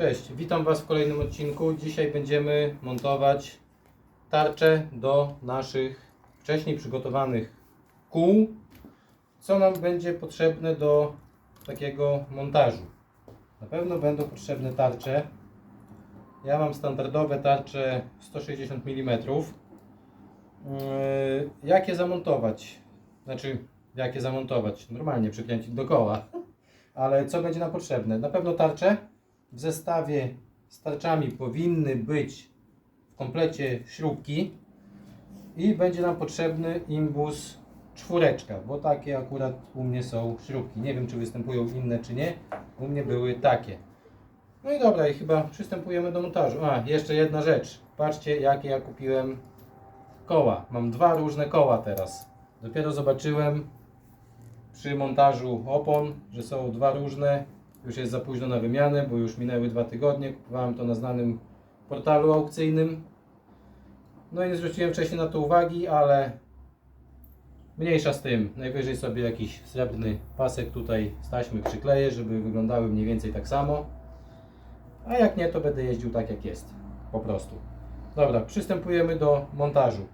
Cześć, witam Was w kolejnym odcinku. Dzisiaj będziemy montować tarczę do naszych wcześniej przygotowanych kół. Co nam będzie potrzebne do takiego montażu? Na pewno będą potrzebne tarcze. Ja mam standardowe tarcze 160 mm. Yy, Jak je zamontować? Znaczy, jak je zamontować? Normalnie przykręcić do koła. Ale co będzie nam potrzebne? Na pewno tarcze. W zestawie z tarczami powinny być w komplecie śrubki i będzie nam potrzebny imbus czwóreczka, bo takie akurat u mnie są śrubki. Nie wiem, czy występują inne, czy nie. U mnie były takie. No i dobra, i chyba przystępujemy do montażu. A, jeszcze jedna rzecz. Patrzcie, jakie ja kupiłem koła. Mam dwa różne koła teraz. Dopiero zobaczyłem przy montażu opon, że są dwa różne. Już jest za późno na wymianę, bo już minęły dwa tygodnie. Kupowałem to na znanym portalu aukcyjnym. No i nie zwróciłem wcześniej na to uwagi, ale mniejsza z tym. Najwyżej sobie jakiś srebrny pasek tutaj z taśmy przykleję, żeby wyglądały mniej więcej tak samo. A jak nie, to będę jeździł tak jak jest. Po prostu. Dobra, przystępujemy do montażu.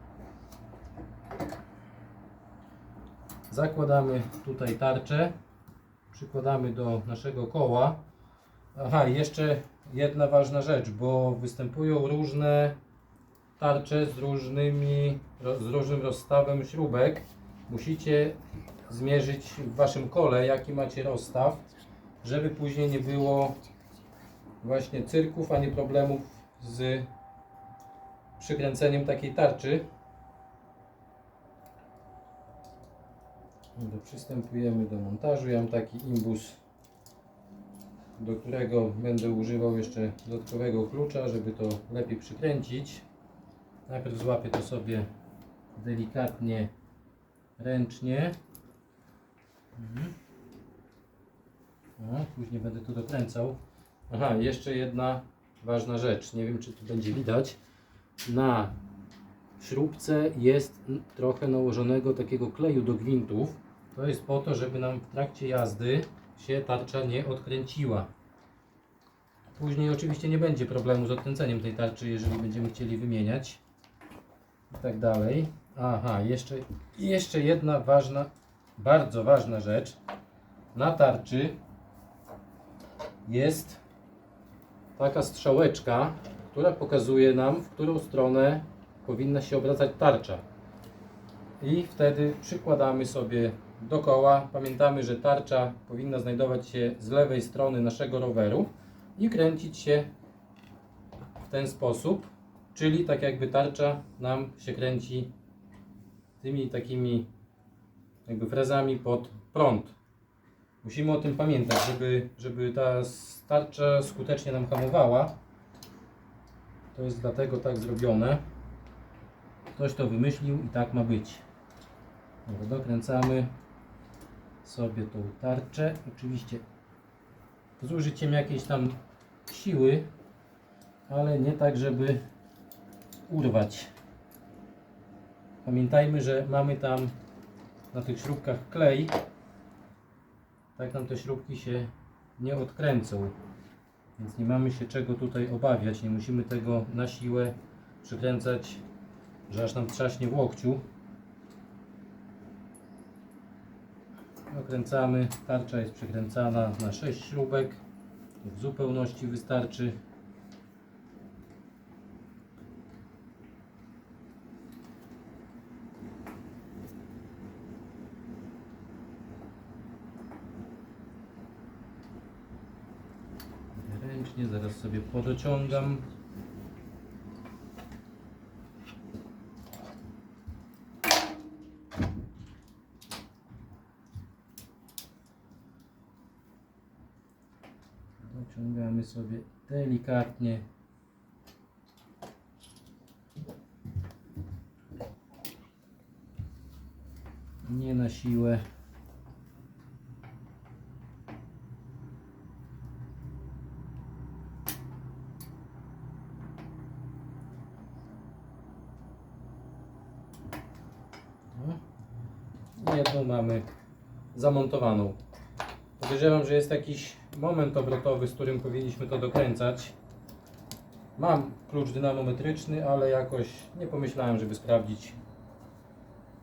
Zakładamy tutaj tarczę. Przykładamy do naszego koła. Aha, jeszcze jedna ważna rzecz, bo występują różne tarcze z, różnymi, z różnym rozstawem śrubek. Musicie zmierzyć w waszym kole, jaki macie rozstaw, żeby później nie było właśnie cyrków, ani problemów z przykręceniem takiej tarczy. Przystępujemy do montażu. Ja mam taki imbus, do którego będę używał jeszcze dodatkowego klucza, żeby to lepiej przykręcić. Najpierw złapię to sobie delikatnie ręcznie. Mhm. Później będę to dokręcał. Aha, jeszcze jedna ważna rzecz. Nie wiem, czy tu będzie widać. Na śrubce jest trochę nałożonego takiego kleju do gwintów. To jest po to, żeby nam w trakcie jazdy się tarcza nie odkręciła. Później oczywiście nie będzie problemu z odkręceniem tej tarczy, jeżeli będziemy chcieli wymieniać i tak dalej. Aha, jeszcze, jeszcze jedna ważna, bardzo ważna rzecz. Na tarczy jest taka strzałeczka, która pokazuje nam, w którą stronę powinna się obracać tarcza. I wtedy przykładamy sobie do koła. Pamiętamy, że tarcza powinna znajdować się z lewej strony naszego roweru i kręcić się w ten sposób, czyli tak jakby tarcza nam się kręci tymi takimi jakby frezami pod prąd. Musimy o tym pamiętać, żeby, żeby ta tarcza skutecznie nam hamowała. To jest dlatego tak zrobione. Ktoś to wymyślił i tak ma być. Dokręcamy sobie tą tarczę. Oczywiście z użyciem jakiejś tam siły, ale nie tak, żeby urwać. Pamiętajmy, że mamy tam na tych śrubkach klej. Tak nam te śrubki się nie odkręcą. Więc nie mamy się czego tutaj obawiać. Nie musimy tego na siłę przykręcać, że aż nam trzaśnie w łokciu. Okręcamy. Tarcza jest przykręcana na 6 śrubek. W zupełności wystarczy. Ręcznie zaraz sobie podociągam. Dociągamy sobie delikatnie. Nie na siłę. No. Jedną mamy zamontowaną. Podejrzewam, że jest jakiś moment obrotowy, z którym powinniśmy to dokręcać. Mam klucz dynamometryczny, ale jakoś nie pomyślałem, żeby sprawdzić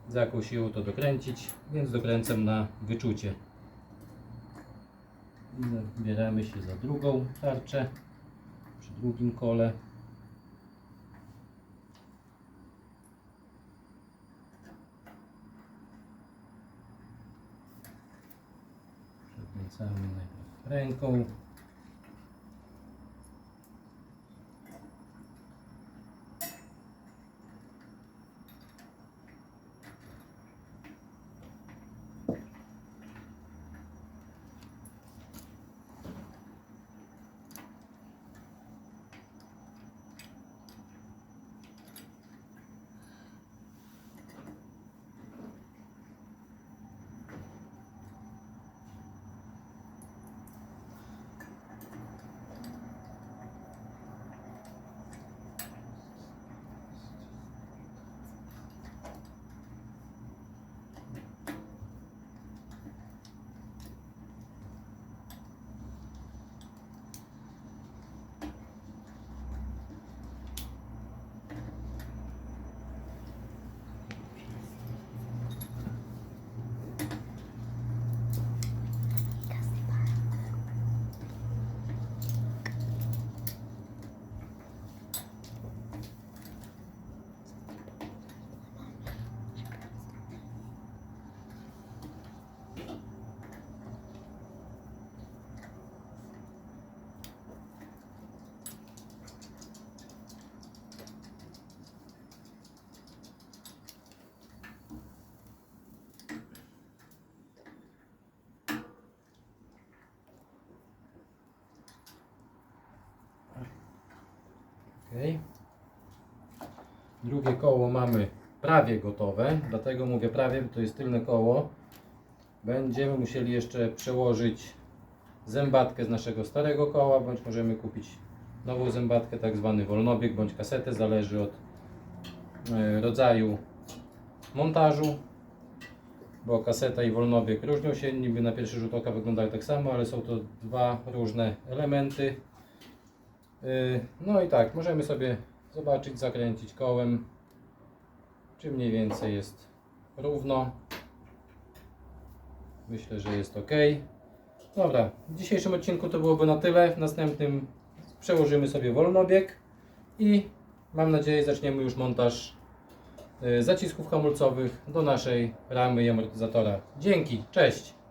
z jaką siłą to dokręcić, więc dokręcam na wyczucie. Bieramy się za drugą tarczę przy drugim kole. Przekręcamy najpierw рейнкоу Ok. Drugie koło mamy prawie gotowe, dlatego mówię prawie, bo to jest tylne koło. Będziemy musieli jeszcze przełożyć zębatkę z naszego starego koła, bądź możemy kupić nową zębatkę, tak zwany wolnobieg, bądź kasetę, zależy od e, rodzaju montażu, bo kaseta i wolnobieg różnią się, niby na pierwszy rzut oka wyglądają tak samo, ale są to dwa różne elementy. Yy, No i tak, możemy sobie zobaczyć, zakręcić kołem, czy mniej więcej jest równo. Myślę, że jest ok. Dobra, w dzisiejszym odcinku to byłoby na tyle. W następnym przełożymy sobie wolnobieg i mam nadzieję zaczniemy już montaż yy, zacisków hamulcowych do naszej ramy i amortyzatora. Dzięki, cześć!